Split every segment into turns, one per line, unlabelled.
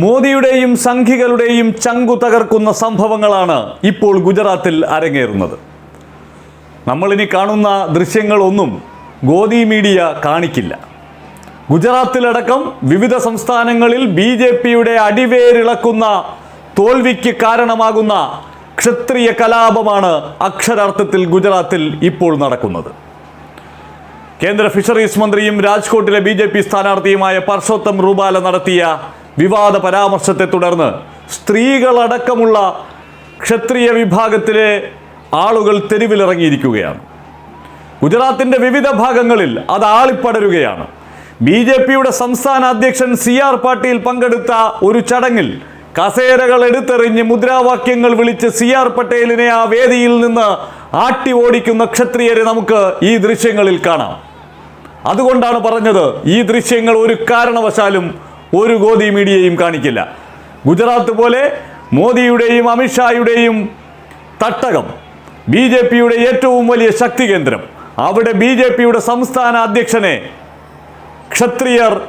മോദിയുടെയും സംഘികളുടെയും ചങ്കു തകർക്കുന്ന സംഭവങ്ങളാണ് ഇപ്പോൾ ഗുജറാത്തിൽ അരങ്ങേറുന്നത്. നമ്മളിനി കാണുന്ന ദൃശ്യങ്ങളൊന്നും ഗോദി മീഡിയ കാണിക്കില്ല. ഗുജറാത്തിലടക്കം വിവിധ സംസ്ഥാനങ്ങളിൽ ബി ജെ പിയുടെ അടിവേരിളക്കുന്ന തോൽവിക്ക് കാരണമാകുന്ന ക്ഷത്രിയ കലാപമാണ് അക്ഷരാർത്ഥത്തിൽ ഗുജറാത്തിൽ ഇപ്പോൾ നടക്കുന്നത്. കേന്ദ്ര ഫിഷറീസ് മന്ത്രിയും രാജ്കോട്ടിലെ ബി ജെ പി സ്ഥാനാർത്ഥിയുമായ പർഷോത്തം റൂബാല നടത്തിയ വിവാദ പരാമർശത്തെ തുടർന്ന് സ്ത്രീകളടക്കമുള്ള ക്ഷത്രിയ വിഭാഗത്തിലെ ആളുകൾ തെരുവിലിറങ്ങിയിരിക്കുകയാണ്. ഗുജറാത്തിന്റെ വിവിധ ഭാഗങ്ങളിൽ അത് ആളിപ്പടരുകയാണ്. ബി ജെ പിയുടെ സംസ്ഥാന അധ്യക്ഷൻ സി ആർ പാട്ടീൽ പങ്കെടുത്ത ഒരു ചടങ്ങിൽ കസേരകൾ എടുത്തെറിഞ്ഞ് മുദ്രാവാക്യങ്ങൾ വിളിച്ച് സി ആർ പട്ടേലിനെ ആ വേദിയിൽ നിന്ന് ആട്ടി ഓടിക്കുന്ന ക്ഷത്രിയരെ നമുക്ക് ഈ ദൃശ്യങ്ങളിൽ കാണാം. അതുകൊണ്ടാണ് പറഞ്ഞത് ഈ ദൃശ്യങ്ങൾ ഒരു കാരണവശാലും ഒരു ഗോതി മീഡിയയും കാണിക്കില്ല. ഗുജറാത്ത് പോലെ മോദിയുടെയും അമിത്ഷായുടെയും തട്ടകം ബി ജെ പിയുടെ ഏറ്റവും വലിയ ശക്തി കേന്ദ്രം. അവിടെ ബി ജെ പിയുടെ സംസ്ഥാന അധ്യക്ഷനെ ക്ഷത്രിയർ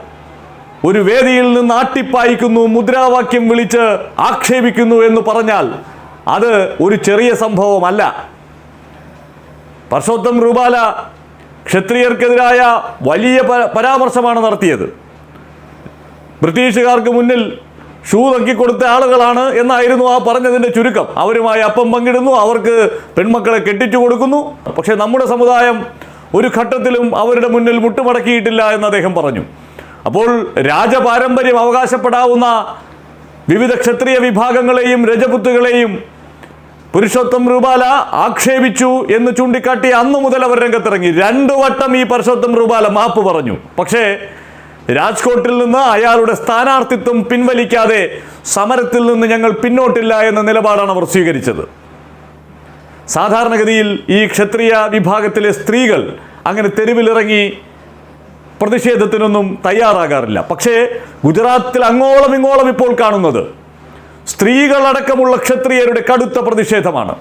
ഒരു വേദിയിൽ നിന്ന് ആട്ടിപ്പായിക്കുന്നു മുദ്രാവാക്യം വിളിച്ച് ആക്ഷേപിക്കുന്നു എന്ന് പറഞ്ഞാൽ അത് ഒരു ചെറിയ സംഭവമല്ല. പർഷോത്തം റൂപാല ക്ഷത്രിയർക്കെതിരായ വലിയ പരാമർശമാണ് നടത്തിയത്. ബ്രിട്ടീഷുകാർക്ക് മുന്നിൽ ഷൂ കൊടുത്ത ആളുകളാണ് എന്നായിരുന്നു ആ പറഞ്ഞതിന്റെ ചുരുക്കം. അവരുമായി അപ്പം പങ്കിടുന്നു അവർക്ക് പെൺമക്കളെ കെട്ടിച്ചു കൊടുക്കുന്നു. പക്ഷേ നമ്മുടെ സമുദായം ഒരു ഘട്ടത്തിലും അവരുടെ മുന്നിൽ മുട്ടുമടക്കിയിട്ടില്ല എന്ന് അദ്ദേഹം പറഞ്ഞു. അപ്പോൾ രാജപാരമ്പര്യം അവകാശപ്പെടാവുന്ന വിവിധ ക്ഷത്രിയ വിഭാഗങ്ങളെയും രജപുത്തുകളെയും പുരുഷോത്തം രൂപാല ആക്ഷേപിച്ചു എന്ന് ചൂണ്ടിക്കാട്ടി അന്നു മുതൽ അവർ രംഗത്തിറങ്ങി. രണ്ടു വട്ടം ഈ പുരുഷോത്തം രൂപാല മാപ്പ് പറഞ്ഞു. പക്ഷേ രാജ്കോട്ടിൽ നിന്ന് അയാളുടെ സ്ഥാനാർത്ഥിത്വം പിൻവലിക്കാതെ സമരത്തിൽ നിന്ന് ഞങ്ങൾ പിന്നോട്ടില്ല എന്ന നിലപാടാണ് അവർ സ്വീകരിച്ചത്. സാധാരണഗതിയിൽ ഈ ക്ഷത്രിയ വിഭാഗത്തിലെ സ്ത്രീകൾ അങ്ങനെ തെരുവിലിറങ്ങി പ്രതിഷേധത്തിനൊന്നും തയ്യാറാകാറില്ല. പക്ഷേ ഗുജറാത്തിൽ അങ്ങോളം ഇങ്ങോളം ഇപ്പോൾ കാണുന്നത് സ്ത്രീകളടക്കമുള്ള ക്ഷത്രിയരുടെ കടുത്ത പ്രതിഷേധമാണ്.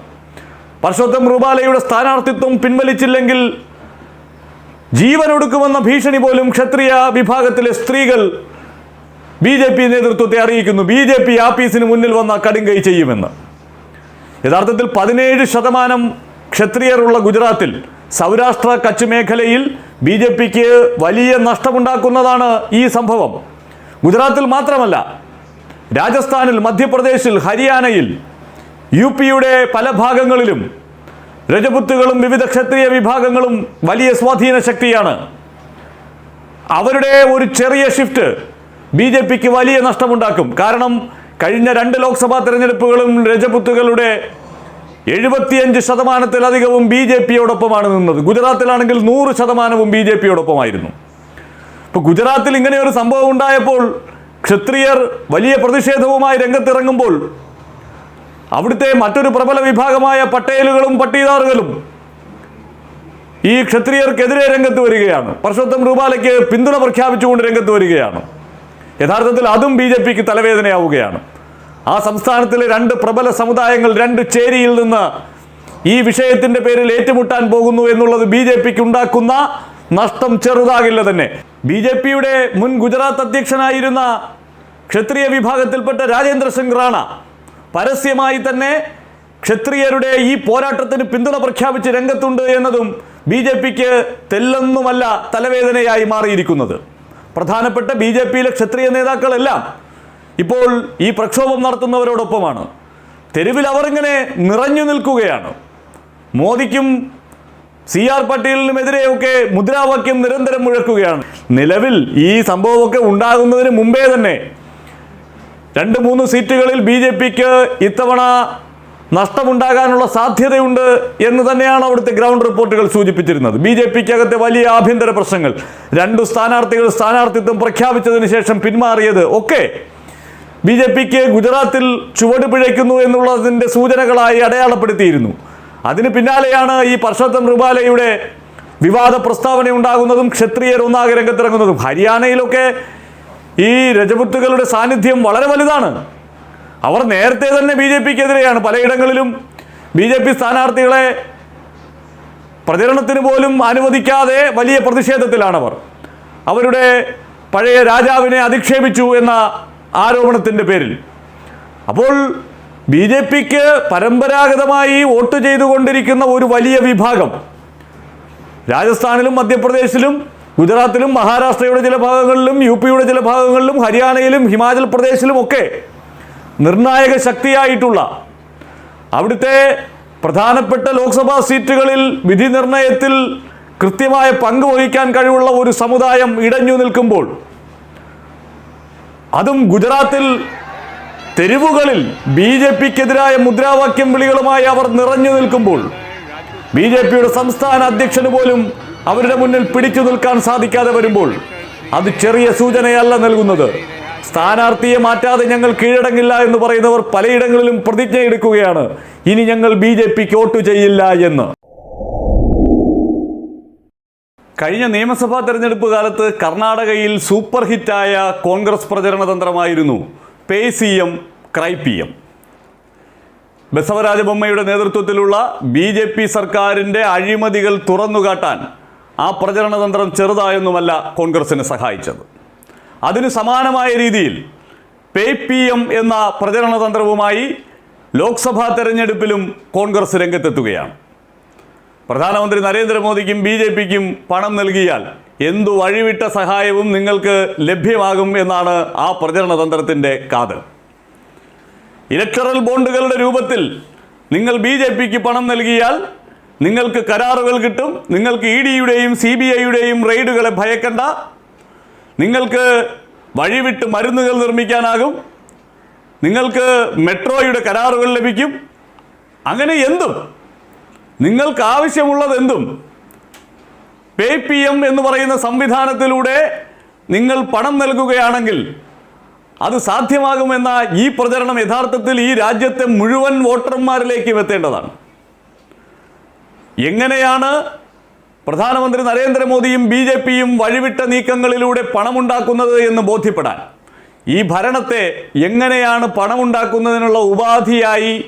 പർഷോത്തം റുബാലയുടെ സ്ഥാനാർത്ഥിത്വം പിൻവലിച്ചില്ലെങ്കിൽ ജീവനൊടുക്കുമെന്ന ഭീഷണി പോലും ക്ഷത്രിയ വിഭാഗത്തിലെ സ്ത്രീകൾ ബി ജെ പി നേതൃത്വത്തെ അറിയിക്കുന്നു. ബി ജെ പി ആഫീസിന് മുന്നിൽ വന്ന കടുങ്കൈ ചെയ്യുമെന്ന്. യഥാർത്ഥത്തിൽ പതിനേഴ് ശതമാനം ക്ഷത്രിയരുള്ള ഗുജറാത്തിൽ സൗരാഷ്ട്ര കച്ച് മേഖലയിൽ ബി ജെ പിക്ക് വലിയ നഷ്ടമുണ്ടാക്കുന്നതാണ് ഈ സംഭവം. ഗുജറാത്തിൽ മാത്രമല്ല രാജസ്ഥാനിൽ മധ്യപ്രദേശിൽ ഹരിയാനയിൽ യു പിയുടെ പല ഭാഗങ്ങളിലും രജപുത്തുകളും വിവിധ ക്ഷത്രിയ വിഭാഗങ്ങളും വലിയ സ്വാധീന ശക്തിയാണ്. അവരുടെ ഒരു ചെറിയ ഷിഫ്റ്റ് ബി ജെ പിക്ക് വലിയ നഷ്ടമുണ്ടാക്കും. കാരണം കഴിഞ്ഞ രണ്ട് ലോക്സഭാ തെരഞ്ഞെടുപ്പുകളും രജപുത്തുകളുടെ എഴുപത്തിയഞ്ച് ശതമാനത്തിലധികവും ബി ജെ പിയോടൊപ്പമാണ് നിന്നത്. ഗുജറാത്തിലാണെങ്കിൽ നൂറ് ശതമാനവും ബി ജെ പിയോടൊപ്പമായിരുന്നു. ഇപ്പോൾ ഗുജറാത്തിൽ ഇങ്ങനെ ഒരു സംഭവം ഉണ്ടായപ്പോൾ ക്ഷത്രിയർ വലിയ പ്രതിഷേധവുമായി രംഗത്തിറങ്ങുമ്പോൾ അവിടുത്തെ മറ്റൊരു പ്രബല വിഭാഗമായ പട്ടേലുകളും പട്ടീദാറുകളും ഈ ക്ഷത്രിയർക്കെതിരെ രംഗത്ത് വരികയാണ്. പർഷോത്തം രൂപാലയ്ക്ക് പിന്തുണ പ്രഖ്യാപിച്ചുകൊണ്ട് രംഗത്ത് വരികയാണ്. യഥാർത്ഥത്തിൽ അതും ബി ജെ പിക്ക് തലവേദനയാവുകയാണ്. ആ സംസ്ഥാനത്തിലെ രണ്ട് പ്രബല സമുദായങ്ങൾ രണ്ട് ചേരിയിൽ നിന്ന് ഈ വിഷയത്തിന്റെ പേരിൽ ഏറ്റുമുട്ടാൻ പോകുന്നു എന്നുള്ളത് ബി ജെ പിക്ക് ഉണ്ടാക്കുന്ന നഷ്ടം ചെറുതാകില്ല തന്നെ. ബി ജെ പിയുടെ മുൻ ഗുജറാത്ത് അധ്യക്ഷനായിരുന്ന ക്ഷത്രിയ വിഭാഗത്തിൽപ്പെട്ട രാജേന്ദ്ര സിംഗ് റാണ പരസ്യമായി തന്നെ ക്ഷത്രിയരുടെ ഈ പോരാട്ടത്തിന് പിന്തുണ പ്രഖ്യാപിച്ച് രംഗത്തുണ്ട് എന്നതും ബി ജെ പിക്ക് തെല്ലൊന്നുമല്ല തലവേദനയായി മാറിയിരിക്കുന്നത്. പ്രധാനപ്പെട്ട ബി ജെ പിയിലെ ക്ഷത്രിയ നേതാക്കളെല്ലാം ഇപ്പോൾ ഈ പ്രക്ഷോഭം നടത്തുന്നവരോടൊപ്പമാണ്. തെരുവിൽ അവരിങ്ങനെ നിറഞ്ഞു നിൽക്കുകയാണ്. മോദിക്കും സി ആർ പട്ടേലിനുമെതിരെയൊക്കെ മുദ്രാവാക്യം നിരന്തരം മുഴക്കുകയാണ്. നിലവിൽ ഈ സംഭവമൊക്കെ ഉണ്ടാകുന്നതിന് മുമ്പേ തന്നെ രണ്ട് മൂന്ന് സീറ്റുകളിൽ ബി ജെ പിക്ക് ഇത്തവണ നഷ്ടമുണ്ടാകാനുള്ള സാധ്യതയുണ്ട് എന്ന് തന്നെയാണ് അവിടുത്തെ ഗ്രൗണ്ട് റിപ്പോർട്ടുകൾ സൂചിപ്പിച്ചിരുന്നത്. ബി ജെ പിക്ക് അകത്തെ വലിയ ആഭ്യന്തര പ്രശ്നങ്ങൾ. രണ്ടു സ്ഥാനാർത്ഥികൾ സ്ഥാനാർത്ഥിത്വം പ്രഖ്യാപിച്ചതിന് ശേഷം പിന്മാറിയത് ഒക്കെ ബി ജെ പിക്ക് ഗുജറാത്തിൽ ചുവട് പിഴയ്ക്കുന്നു എന്നുള്ളതിന്റെ സൂചനകളായി അടയാളപ്പെടുത്തിയിരുന്നു. അതിന് പിന്നാലെയാണ് ഈ പർഷോത്തം റുബാലയുടെ വിവാദ പ്രസ്താവന ഉണ്ടാകുന്നതും ക്ഷത്രിയർ ഒന്നാകെ രംഗത്തിറങ്ങുന്നതും. ഹരിയാനയിലൊക്കെ ഈ രജപുത്തുകളുടെ സാന്നിധ്യം വളരെ വലുതാണ്. അവർ നേരത്തെ തന്നെ ബി ജെ പിക്കെതിരെയാണ് പലയിടങ്ങളിലും ബി ജെ പി സ്ഥാനാർത്ഥികളെ പ്രചരണത്തിന് പോലും അനുവദിക്കാതെ വലിയ പ്രതിഷേധത്തിലാണവർ. അവരുടെ പഴയ രാജാവിനെ അധിക്ഷേപിച്ചു എന്ന ആരോപണത്തിന്റെ പേരിൽ. അപ്പോൾ ബി ജെ പിക്ക് പരമ്പരാഗതമായി വോട്ട് ചെയ്തുകൊണ്ടിരിക്കുന്ന ഒരു വലിയ വിഭാഗം രാജസ്ഥാനിലും മധ്യപ്രദേശിലും ഗുജറാത്തിലും മഹാരാഷ്ട്രയുടെ ചില ഭാഗങ്ങളിലും യു പിയുടെ ചില ഭാഗങ്ങളിലും ഹരിയാനയിലും ഹിമാചൽ പ്രദേശിലും ഒക്കെ നിർണായക ശക്തിയായിട്ടുള്ള അവിടുത്തെ പ്രധാനപ്പെട്ട ലോക്സഭാ സീറ്റുകളിൽ വിധി നിർണയത്തിൽ കൃത്യമായ പങ്ക് വഹിക്കാൻ കഴിവുള്ള ഒരു സമുദായം ഇടഞ്ഞു നിൽക്കുമ്പോൾ അതും ഗുജറാത്തിൽ തെരുവുകളിൽ ബി ജെ പിക്കെതിരായ മുദ്രാവാക്യം വിളികളുമായി അവർ നിറഞ്ഞു നിൽക്കുമ്പോൾ ബി ജെ പിയുടെ സംസ്ഥാന അധ്യക്ഷന് പോലും അവരുടെ മുന്നിൽ പിടിച്ചു നിൽക്കാൻ സാധിക്കാതെ വരുമ്പോൾ അത് ചെറിയ സൂചനയല്ല നൽകുന്നത്. സ്ഥാനാർത്ഥിയെ മാറ്റാതെ ഞങ്ങൾ കീഴടങ്ങില്ല എന്ന് പറയുന്നവർ പലയിടങ്ങളിലും പ്രതിജ്ഞ എടുക്കുകയാണ്. ഇനി ഞങ്ങൾ ബി ജെ പിക്ക് വോട്ട് ചെയ്യില്ല എന്ന്. കഴിഞ്ഞ നിയമസഭാ തെരഞ്ഞെടുപ്പ് കാലത്ത് കർണാടകയിൽ സൂപ്പർ ഹിറ്റായ കോൺഗ്രസ് പ്രചരണ തന്ത്രമായിരുന്നു pay C M cry P M ബസവരാജബൊമ്മയുടെ നേതൃത്വത്തിലുള്ള ബി ജെ പി സർക്കാരിന്റെ അഴിമതികൾ തുറന്നുകാട്ടാൻ ആ പ്രചരണതന്ത്രം ചെറുതായൊന്നുമല്ല കോൺഗ്രസിനെ സഹായിച്ചത്. അതിന് സമാനമായ രീതിയിൽ പേ പി എം എന്ന പ്രചരണതന്ത്രവുമായി ലോക്സഭാ തെരഞ്ഞെടുപ്പിലും കോൺഗ്രസ് രംഗത്തെത്തുകയാണ്. പ്രധാനമന്ത്രി നരേന്ദ്രമോദിക്കും ബി ജെ പിക്കും പണം നൽകിയാൽ എന്തു വഴിവിട്ട സഹായവും നിങ്ങൾക്ക് ലഭ്യമാകും എന്നാണ് ആ പ്രചരണതന്ത്രത്തിന്റെ കാതൽ. ഇലക്ടറൽ ബോണ്ടുകളുടെ രൂപത്തിൽ നിങ്ങൾ ബി പണം നൽകിയാൽ നിങ്ങൾക്ക് കരാറുകൾ കിട്ടും. നിങ്ങൾക്ക് ഇ ഡിയുടെയും സി ബി ഐയുടെയും റെയ്ഡുകളെ ഭയക്കണ്ട. നിങ്ങൾക്ക് വഴിവിട്ട് മരുന്നുകൾ നിർമ്മിക്കാനാകും. നിങ്ങൾക്ക് മെട്രോയുടെ കരാറുകൾ ലഭിക്കും. അങ്ങനെ എന്തും? നിങ്ങൾക്ക് ആവശ്യമുള്ളത് എന്തും? പേ പി എം എന്ന് പറയുന്ന സംവിധാനത്തിലൂടെ നിങ്ങൾ പണം നൽകുകയാണെങ്കിൽ അത് സാധ്യമാകുമെന്ന ഈ പ്രചരണം യഥാർത്ഥത്തിൽ ഈ രാജ്യത്തെ മുഴുവൻ വോട്ടർമാരിലേക്കും എത്തേണ്ടതാണ്. എങ്ങനെയാണ് പ്രധാനമന്ത്രി നരേന്ദ്രമോദിയും ബി ജെ പിയും വഴിവിട്ട നീക്കങ്ങളിലൂടെ പണമുണ്ടാക്കുന്നത് എന്ന് ബോധ്യപ്പെടാൻ? ഈ ഭരണത്തെ എങ്ങനെയാണ് പണമുണ്ടാക്കുന്നതിനുള്ള ഉപാധിയായി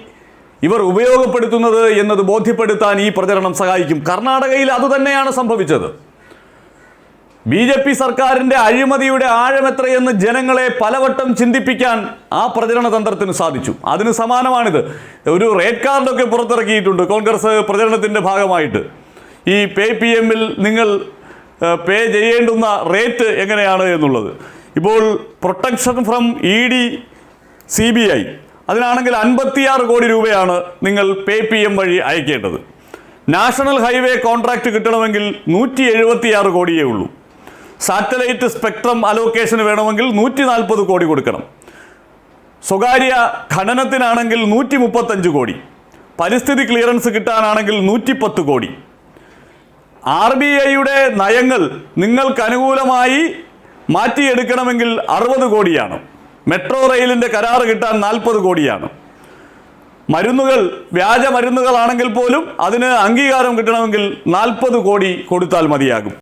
ഇവർ ഉപയോഗപ്പെടുത്തുന്നത് എന്നത് ബോധ്യപ്പെടുത്താൻ ഈ പ്രചരണം സഹായിക്കും. കർണാടകയിൽ അതുതന്നെയാണ് സംഭവിച്ചത്. ബി ജെ പി സർക്കാരിന്റെ അഴിമതിയുടെ ആഴമെത്രയെന്ന് ജനങ്ങളെ പലവട്ടം ചിന്തിപ്പിക്കാൻ ആ പ്രചരണ തന്ത്രത്തിന് സാധിച്ചു. അതിന് സമാനമാണിത്. ഒരു റേറ്റ് കാർഡൊക്കെ പുറത്തിറക്കിയിട്ടുണ്ട് കോൺഗ്രസ് പ്രചരണത്തിന്റെ ഭാഗമായിട്ട്. ഈ പേ പി എമ്മിൽ നിങ്ങൾ പേ ചെയ്യേണ്ടുന്ന റേറ്റ് എങ്ങനെയാണ് എന്നുള്ളത്. ഇപ്പോൾ protection from E D C B I അതിനാണെങ്കിൽ അൻപത്തിയാറ് കോടി രൂപയാണ് നിങ്ങൾ പേ പി എം വഴി അയക്കേണ്ടത്. നാഷണൽ ഹൈവേ കോൺട്രാക്റ്റ് കിട്ടണമെങ്കിൽ നൂറ്റി എഴുപത്തിയാറ് കോടിയേ ഉള്ളൂ. സാറ്റലൈറ്റ് സ്പെക്ട്രം അലോക്കേഷന് വേണമെങ്കിൽ നൂറ്റി നാൽപ്പത് കോടി കൊടുക്കണം. സ്വകാര്യ ഖനനത്തിനാണെങ്കിൽ നൂറ്റി മുപ്പത്തഞ്ച് കോടി. പരിസ്ഥിതി ക്ലിയറൻസ് കിട്ടാനാണെങ്കിൽ നൂറ്റിപ്പത്ത് കോടി. ആർ ബി ഐയുടെ നയങ്ങൾ നിങ്ങൾക്ക് അനുകൂലമായി മാറ്റിയെടുക്കണമെങ്കിൽ അറുപത് കോടിയാണ്. മെട്രോ റെയിലിന്റെ കരാർ കിട്ടാൻ നാൽപ്പത് കോടിയാണ്. മരുന്നുകൾ വ്യാജ മരുന്നുകളാണെങ്കിൽ പോലും അതിന് അംഗീകാരം കിട്ടണമെങ്കിൽ നാൽപ്പത് കോടി കൊടുത്താൽ മതിയാകും.